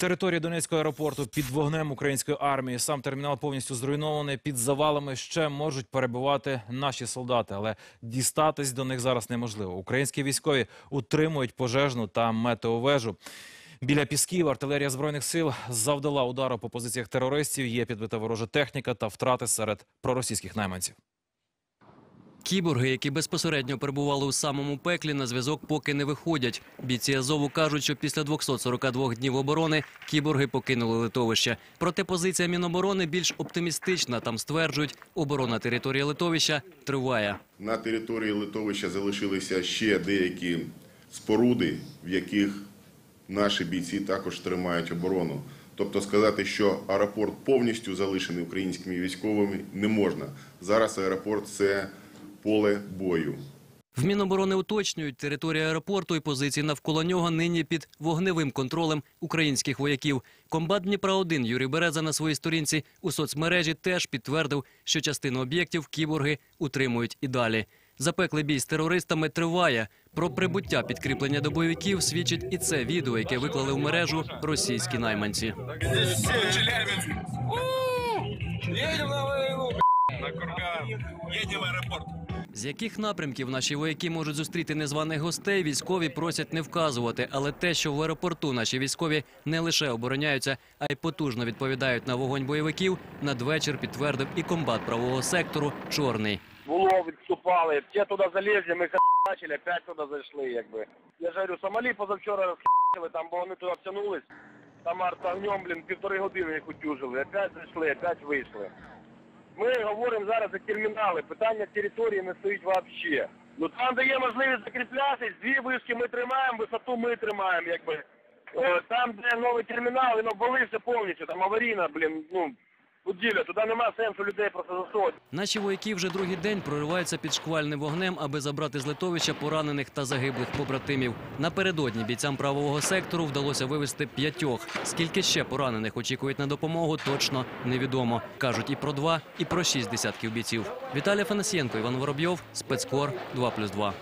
Територія Донецького аеропорту під вогнем української армії. Сам термінал повністю зруйнований. Під завалами ще можуть перебувати наші солдати, але дістатись до них зараз неможливо. Українські військові утримують пожежну та метеовежу. Біля пісків артилерія збройних сил завдала удару по позиціях терористів. Є підбита ворожа техніка та втрати серед проросійських найманців. Кіборги, які безпосередньо перебували у самому пеклі, на зв'язок поки не виходять. Бійці Азову кажуть, що після 242 днів оборони кіборги покинули литовище. Проте позиція Міноборони більш оптимістична. Там стверджують, оборона території литовища триває. На території литовища залишилися ще деякі споруди, в яких наші бійці також тримають оборону. Тобто сказати, що аеропорт повністю залишений українськими військовими, не можна. Зараз аеропорт це поле бою. В Міноборони уточнюють, територія аеропорту і позиції навколо нього нині під вогневим контролем українських вояків. Комбат Дніпра-1 Юрій Береза на своїй сторінці у соцмережі теж підтвердив, що частину об'єктів кіборги утримують і далі. Запеклий бій з терористами триває. Про прибуття підкріплення до бойовиків свідчить і це відео, яке виклали в мережу російські найманці. Едем на в аэропорт. З яких напрямків наші вояки можуть зустріти незваних гостей, військові просять не вказувати. Але те, що в аеропорту наші військові не лише обороняються, а й потужно відповідають на вогонь бойовиків, надвечір підтвердив і комбат правого сектору Чорний. було, відступали. Всі туди залізли, ми бачили, опять туди зайшли, якби. Я ж говорю, Сомалі позавчора розхили, там, бо вони туди втягнулись. Там артогнем, блін, півтори години їх утюжили. Опять зайшли, опять вийшли. Ми говоримо зараз за термінали. Питання території не стоїть взагалі. Ну там, де є можливість закріплятись, дві вишки ми тримаємо, висоту ми тримаємо, якби. Е, Там, де новий термінал, він обвалився повністю, там аварійна, блін, ну, будівля, туди нема сенсу людей просто засовувати. Наші вояки вже другий день прориваються під шквальним вогнем, аби забрати з литовища поранених та загиблих побратимів. Напередодні бійцям правого сектору вдалося вивезти п'ятьох. Скільки ще поранених очікують на допомогу, точно невідомо. кажуть і про два, і про шість десятків бійців. Віталій Фанасієнко, Іван Воробйов, спецкор 2+,2.